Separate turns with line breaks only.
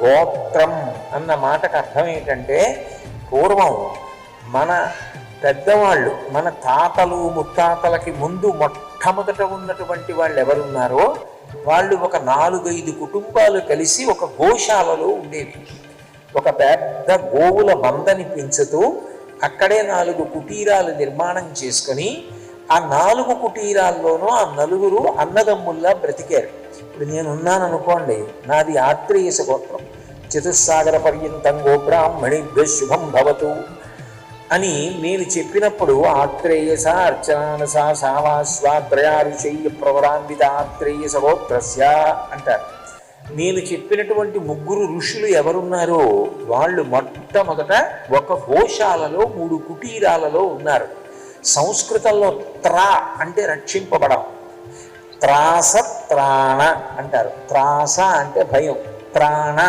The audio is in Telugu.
గోత్రం అన్న మాటకు అర్థం ఏంటంటే పూర్వం మన పెద్దవాళ్ళు మన తాతలు ముత్తాతలకి ముందు మొట్టమొదట ఉన్నటువంటి వాళ్ళు ఎవరున్నారో వాళ్ళు ఒక నాలుగైదు కుటుంబాలు కలిసి ఒక గోశాలలో ఉండేవి. ఒక పెద్ద గోవుల మందని పెంచుతూ అక్కడే నాలుగు కుటీరాలు నిర్మాణం చేసుకొని ఆ నాలుగు కుటీరాల్లోనూ ఆ నలుగురు అన్నదమ్ముల్లా బ్రతికారు. ఇప్పుడు నేను ఉన్నాను అనుకోండి నాది ఆత్రేయస గోత్రం చతుస్సాగర పర్యంతం గోబ్రాహ్మణిభ్య శుభం భవతు అని నేను చెప్పినప్పుడు ఆత్రేయస అర్చనానస సావాస్వాద్రయారుషయ్య ప్రవరాన్విత ఆత్రేయస గోత్రస్య అంటారు. నేను చెప్పినటువంటి ముగ్గురు ఋషులు ఎవరున్నారో వాళ్ళు మొట్టమొదట ఒక గోశాలలో మూడు కుటీరాలలో ఉన్నారు. సంస్కృతంలో త్రా అంటే రక్షింపబడం త్రాస త్రాణ అంటారు. త్రాస అంటే భయం. త్రాణ